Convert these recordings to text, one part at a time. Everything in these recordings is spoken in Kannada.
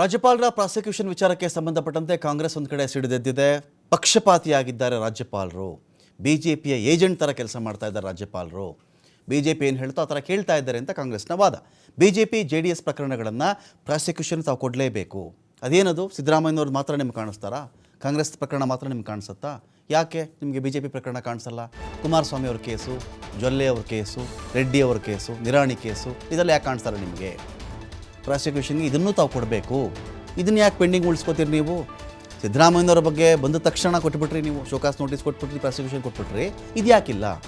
ರಾಜ್ಯಪಾಲರ ಪ್ರಾಸಿಕ್ಯೂಷನ್ ವಿಚಾರಕ್ಕೆ ಸಂಬಂಧಪಟ್ಟಂತೆ ಕಾಂಗ್ರೆಸ್ ಒಂದು ಕಡೆ ಸಿಡಿದೆದ್ದಿದೆ. ಪಕ್ಷಪಾತಿಯಾಗಿದ್ದಾರೆ ರಾಜ್ಯಪಾಲರು. ಬಿ ಜೆ ಪಿಯ ಏಜೆಂಟ್ ಥರ ಕೆಲಸ ಮಾಡ್ತಾ ಇದ್ದಾರೆ ರಾಜ್ಯಪಾಲರು. ಬಿ ಜೆ ಪಿ ಏನು ಹೇಳ್ತೋ, ಆ ಥರ ಕೇಳ್ತಾ ಇದ್ದಾರೆ ಅಂತ ಕಾಂಗ್ರೆಸ್ನ ವಾದ. B J P J D S ಪ್ರಕರಣಗಳನ್ನು ಪ್ರಾಸಿಕ್ಯೂಷನ್ ತಾವು ಕೊಡಲೇಬೇಕು. ಅದೇನದು? ಸಿದ್ದರಾಮಯ್ಯನವ್ರು ಮಾತ್ರ ನಿಮ್ಗೆ ಕಾಣಿಸ್ತಾರಾ? ಕಾಂಗ್ರೆಸ್ ಪ್ರಕರಣ ಮಾತ್ರ ನಿಮ್ಗೆ ಕಾಣಿಸುತ್ತಾ? ಯಾಕೆ ನಿಮಗೆ ಬಿ ಜೆ ಪಿ ಪ್ರಕರಣ ಕಾಣಿಸಲ್ಲ? ಕುಮಾರಸ್ವಾಮಿ ಅವ್ರ ಕೇಸು, ಜೊಲ್ಲೆ ಅವ್ರ ಕೇಸು, ರೆಡ್ಡಿ ಅವ್ರ ಕೇಸು, ನಿರಾಣಿ ಕೇಸು, ಇದೆಲ್ಲ ಯಾಕೆ ಕಾಣಿಸ್ತಾರೆ ನಿಮಗೆ? ಪ್ರಾಸಿಕ್ಯೂಷನ್ಗೆ ಇದನ್ನು ತಾವು ಕೊಡಬೇಕು. ಇದನ್ನು ಯಾಕೆ ಪೆಂಡಿಂಗ್ ಉಳಿಸ್ಕೋತೀರಿ ನೀವು? ಸಿದ್ದರಾಮಯ್ಯವರ ಬಗ್ಗೆ ಬಂದ ತಕ್ಷಣ ಕೊಟ್ಬಿಟ್ರಿ ನೀವು. ಶೋಕಾಸ್ ನೋಟಿಸ್ ಕೊಟ್ಬಿಟ್ರಿ, ಪ್ರಾಸಿಕ್ಯೂಷನ್ ಕೊಟ್ಬಿಟ್ರಿ. ಇದು ಯಾಕಿಲ್ಲ?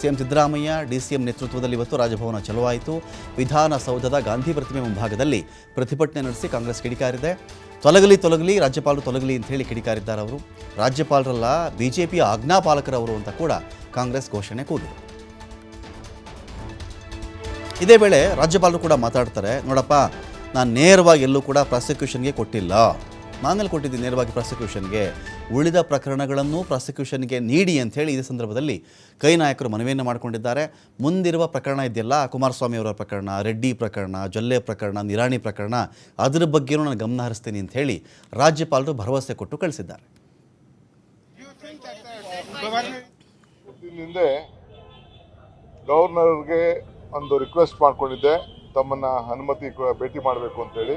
C M Siddaramaiah, D C M ನೇತೃತ್ವದಲ್ಲಿ ಇವತ್ತು ರಾಜಭವನ ಚಲುವಾಯಿತು. ವಿಧಾನಸೌಧದ ಗಾಂಧಿ ಪ್ರತಿಮೆ ಮುಂಭಾಗದಲ್ಲಿ ಪ್ರತಿಭಟನೆ ನಡೆಸಿ ಕಾಂಗ್ರೆಸ್ ಕಿಡಿಕಾರಿದೆ. ತೊಲಗಲಿ ತೊಲಗಲಿ, ರಾಜ್ಯಪಾಲರು ತೊಲಗಲಿ ಅಂತ ಹೇಳಿ ಕಿಡಿಕಾರಿದ್ದಾರೆ ಅವರು. ರಾಜ್ಯಪಾಲರಲ್ಲ ಬಿ ಜೆ ಪಿಯ ಆಜ್ಞಾಪಾಲಕರವರು ಅಂತ ಕೂಡ ಕಾಂಗ್ರೆಸ್ ಘೋಷಣೆ ಕೂಗಿದೆ. ಇದೇ ವೇಳೆ ರಾಜ್ಯಪಾಲರು ಕೂಡ ಮಾತಾಡ್ತಾರೆ, ನೋಡಪ್ಪ, ನಾನು ನೇರವಾಗಿ ಎಲ್ಲೂ ಕೂಡ ಪ್ರಾಸಿಕ್ಯೂಷನ್ಗೆ ಕೊಟ್ಟಿಲ್ಲ. ನಾನೆಲ್ಲಿ ಕೊಟ್ಟಿದ್ದೀನಿ ನೇರವಾಗಿ ಪ್ರಾಸಿಕ್ಯೂಷನ್ಗೆ? ಉಳಿದ ಪ್ರಕರಣಗಳನ್ನು ಪ್ರಾಸಿಕ್ಯೂಷನ್ಗೆ ನೀಡಿ ಅಂತ ಹೇಳಿ ಇದೇ ಸಂದರ್ಭದಲ್ಲಿ ಕೈ ನಾಯಕರು ಮನವಿಯನ್ನು ಮಾಡಿಕೊಂಡಿದ್ದಾರೆ. ಮುಂದಿರುವ ಪ್ರಕರಣ ಇದೆಯಲ್ಲ, ಕುಮಾರಸ್ವಾಮಿ ಅವರ ಪ್ರಕರಣ, ರೆಡ್ಡಿ ಪ್ರಕರಣ, ಜೊಲ್ಲೆ ಪ್ರಕರಣ, ನಿರಾಣಿ ಪ್ರಕರಣ, ಅದರ ಬಗ್ಗೆಯೂ ನಾನು ಗಮನ ಹರಿಸ್ತೀನಿ ಅಂತ ಹೇಳಿ ರಾಜ್ಯಪಾಲರು ಭರವಸೆ ಕೊಟ್ಟು ಕಳಿಸಿದ್ದಾರೆ. ಗವರ್ನರ್ಗೆ ಒಂದು ರಿಕ್ವೆಸ್ಟ್ ಮಾಡಿಕೊಂಡಿದ್ದೆ. ತಮ್ಮನ್ನ ಅನುಮತಿ ಭೇಟಿ ಮಾಡಬೇಕು ಅಂತೇಳಿ.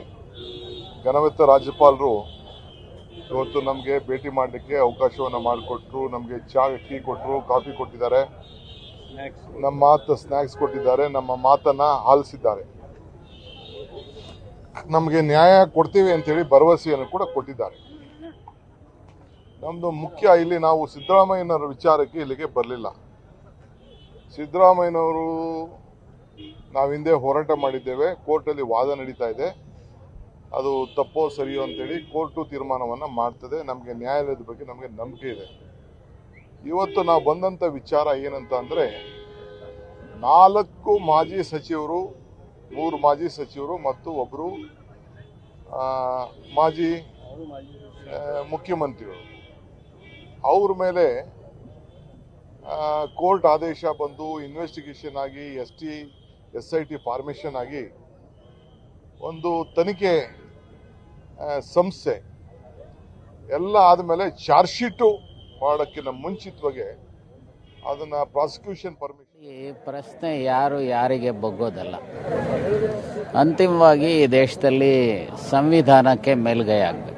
ಘನವೆತ್ತ ರಾಜ್ಯಪಾಲರು ಇವತ್ತು ನಮಗೆ ಭೇಟಿ ಮಾಡಲಿಕ್ಕೆ ಅವಕಾಶವನ್ನು ಮಾಡಿಕೊಟ್ರು, ನಮಗೆ ಚಾ, ಟೀ ಕೊಟ್ಟರು ಕಾಫಿ ಕೊಟ್ಟಿದ್ದಾರೆ. ನಮ್ಮ ಮಾತು ಸ್ನ್ಯಾಕ್ಸ್ ಕೊಟ್ಟಿದ್ದಾರೆ, ನಮ್ಮ ಮಾತನ್ನು ಆಲಿಸಿದ್ದಾರೆ. ನಮಗೆ ನ್ಯಾಯ ಕೊಡ್ತೀವಿ ಅಂತೇಳಿ ಭರವಸೆಯನ್ನು ಕೂಡ ಕೊಟ್ಟಿದ್ದಾರೆ. ನಮ್ಮದು ಮುಖ್ಯ ಇಲ್ಲಿ ನಾವು ಸಿದ್ದರಾಮಯ್ಯನವರ ವಿಚಾರಕ್ಕೆ ಇಲ್ಲಿಗೆ ಬರಲಿಲ್ಲ. ಸಿದ್ದರಾಮಯ್ಯನವರು ನಾವು ಹಿಂದೆ ಹೋರಾಟ ಮಾಡಿದ್ದೇವೆ. ಕೋರ್ಟಲ್ಲಿ ವಾದ ನಡೀತಾ ಇದೆ. ಅದು ತಪ್ಪೋ ಸರಿಯೋ ಅಂತೇಳಿ ಕೋರ್ಟು ತೀರ್ಮಾನವನ್ನು ಮಾಡ್ತದೆ. ನಮಗೆ ನ್ಯಾಯಾಲಯದ ಬಗ್ಗೆ ನಮಗೆ ನಂಬಿಕೆ ಇದೆ. ಇವತ್ತು ನಾವು ಬಂದಂಥ ವಿಚಾರ ಏನಂತ ಅಂದರೆ, ನಾಲ್ಕು ಮಾಜಿ ಸಚಿವರು, ಮೂರು ಮಾಜಿ ಸಚಿವರು ಮತ್ತು ಒಬ್ಬರು ಮಾಜಿ ಮುಖ್ಯಮಂತ್ರಿಗಳು ಅವ್ರ ಮೇಲೆ ಕೋರ್ಟ್ ಆದೇಶ ಬಂದು ಇನ್ವೆಸ್ಟಿಗೇಷನ್ ಆಗಿ S T S I T formation ಆಗಿ ಒಂದು ತನಿಖೆ ಸಂಸ್ಥೆ ಎಲ್ಲ ಆದಮೇಲೆ ಚಾರ್ಜ್ ಶೀಟು ಮಾಡೋಕ್ಕಿಂತ ಮುಂಚಿತವಾಗಿ ಅದನ್ನು ಪ್ರಾಸಿಕ್ಯೂಷನ್ ಪರ್ಮಿಷನ್ ಈ ಪ್ರಶ್ನೆ ಯಾರು ಯಾರಿಗೆ ಬಗ್ಗೋದಲ್ಲ. ಅಂತಿಮವಾಗಿ ಈ ದೇಶದಲ್ಲಿ ಸಂವಿಧಾನಕ್ಕೆ ಮೇಲ್ಗೈ ಆಗಬೇಕು.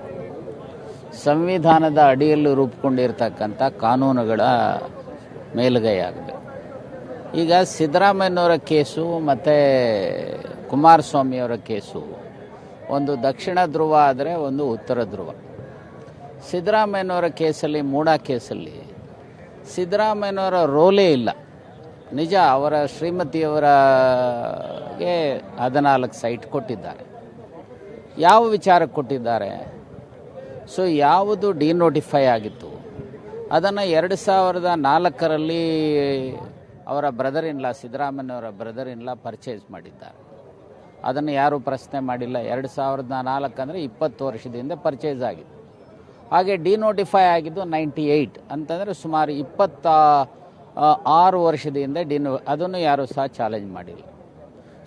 ಸಂವಿಧಾನದ ಅಡಿಯಲ್ಲಿ ರೂಪುಕೊಂಡಿರ್ತಕ್ಕಂಥ ಕಾನೂನುಗಳ ಮೇಲ್ಗೈ ಆಗಬೇಕು. ಈಗ ಸಿದ್ದರಾಮಯ್ಯನವರ ಕೇಸು ಮತ್ತು ಕುಮಾರಸ್ವಾಮಿಯವರ ಕೇಸು. ಒಂದು ದಕ್ಷಿಣ ಧ್ರುವ ಆದರೆ ಒಂದು ಉತ್ತರ ಧ್ರುವ. ಸಿದ್ದರಾಮಯ್ಯನವರ ಕೇಸಲ್ಲಿ ಮೂಡಾ ಕೇಸಲ್ಲಿ ಸಿದ್ದರಾಮಯ್ಯನವರ ರೋಲೇ ಇಲ್ಲ. ನಿಜ, ಅವರ ಶ್ರೀಮತಿಯವರಗೆ ಹದಿನಾಲ್ಕು ಸೈಟ್ ಕೊಟ್ಟಿದ್ದಾರೆ. ಯಾವ ವಿಚಾರಕ್ಕೆ ಕೊಟ್ಟಿದ್ದಾರೆ? ಸೊ, ಯಾವುದು ಡಿನೋಟಿಫೈ ಆಗಿತ್ತು. ಅದನ್ನು ಎರಡು ಸಾವಿರದ ನಾಲ್ಕರಲ್ಲಿ ಅವರ ಬ್ರದರ್ ಇನ್ಲಾ ಸಿದ್ದರಾಮಯ್ಯವರ ಬ್ರದರ್ ಇನ್ಲಾ ಪರ್ಚೇಸ್ ಮಾಡಿದ್ದಾರೆ. ಅದನ್ನು ಯಾರೂ ಪ್ರಶ್ನೆ ಮಾಡಿಲ್ಲ. ಎರಡು ಸಾವಿರದ ನಾಲ್ಕು ಅಂದರೆ ಇಪ್ಪತ್ತು ವರ್ಷದಿಂದ ಪರ್ಚೇಸ್ ಆಗಿದೆ. ಹಾಗೆ ಡಿನೋಟಿಫೈ ಆಗಿದ್ದು ನೈಂಟಿ ಏಯ್ಟ್ ಅಂತಂದರೆ ಸುಮಾರು ಇಪ್ಪತ್ತ ಆರು ವರ್ಷದಿಂದ ಡಿನೋ ಅದನ್ನು ಯಾರೂ ಸಹ ಚಾಲೆಂಜ್ ಮಾಡಿಲ್ಲ.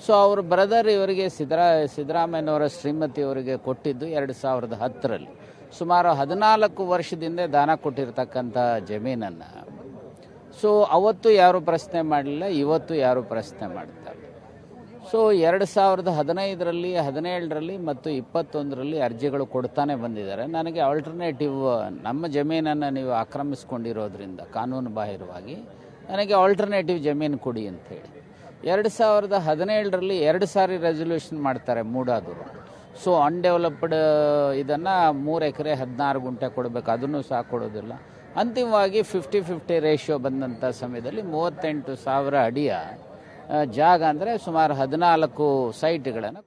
ಸೊ ಅವ್ರ ಬ್ರದರ್ ಇವರಿಗೆ ಸಿದ್ದರಾ ಸಿದ್ದರಾಮಯ್ಯನವರ ಶ್ರೀಮತಿಯವರಿಗೆ ಕೊಟ್ಟಿದ್ದು ಎರಡು ಸಾವಿರದ ಹತ್ತರಲ್ಲಿ. ಸುಮಾರು ಹದಿನಾಲ್ಕು ವರ್ಷದಿಂದ ದಾನ ಕೊಟ್ಟಿರ್ತಕ್ಕಂಥ ಜಮೀನನ್ನು ಸೊ ಅವತ್ತು ಯಾರು ಪ್ರಶ್ನೆ ಮಾಡಲಿಲ್ಲ, ಇವತ್ತು ಯಾರು ಪ್ರಶ್ನೆ ಮಾಡ್ತಾರೆ? ಸೊ ಎರಡು ಸಾವಿರದ ಹದಿನೈದರಲ್ಲಿ, ಹದಿನೇಳರಲ್ಲಿ ಮತ್ತು ಇಪ್ಪತ್ತೊಂದರಲ್ಲಿ ಅರ್ಜಿಗಳು ಕೊಡ್ತಾನೆ ಬಂದಿದ್ದಾರೆ. ನನಗೆ ಆಲ್ಟರ್ನೇಟಿವ್ ನಮ್ಮ ಜಮೀನನ್ನು ನೀವು ಆಕ್ರಮಿಸ್ಕೊಂಡಿರೋದ್ರಿಂದ ಕಾನೂನು ಬಾಹಿರವಾಗಿ ನನಗೆ ಆಲ್ಟರ್ನೇಟಿವ್ ಜಮೀನು ಕೊಡಿ ಅಂತೇಳಿ ಎರಡು ಸಾವಿರದ ಹದಿನೇಳರಲ್ಲಿ ಎರಡು ಸಾರಿ ರೆಸೊಲ್ಯೂಷನ್ ಮಾಡ್ತಾರೆ ಮೂಡಾದವರು ಸೊ ಅನ್ಡೆವಲಪ್ಡ್ ಇದನ್ನು ಮೂರು ಎಕರೆ ಹದಿನಾರು ಗುಂಟೆ ಕೊಡಬೇಕು. ಅದನ್ನು ಸಹ ಕೊಡೋದಿಲ್ಲ. ಅಂತಿಮವಾಗಿ ಫಿಫ್ಟಿ ಫಿಫ್ಟಿ ರೇಷಿಯೋ ಬಂದಂಥ ಸಮಯದಲ್ಲಿ ಮೂವತ್ತೆಂಟು ಸಾವಿರ ಅಡಿಯ ಜಾಗ ಅಂದರೆ ಸುಮಾರು ಹದಿನಾಲ್ಕು ಸೈಟ್ಗಳನ್ನು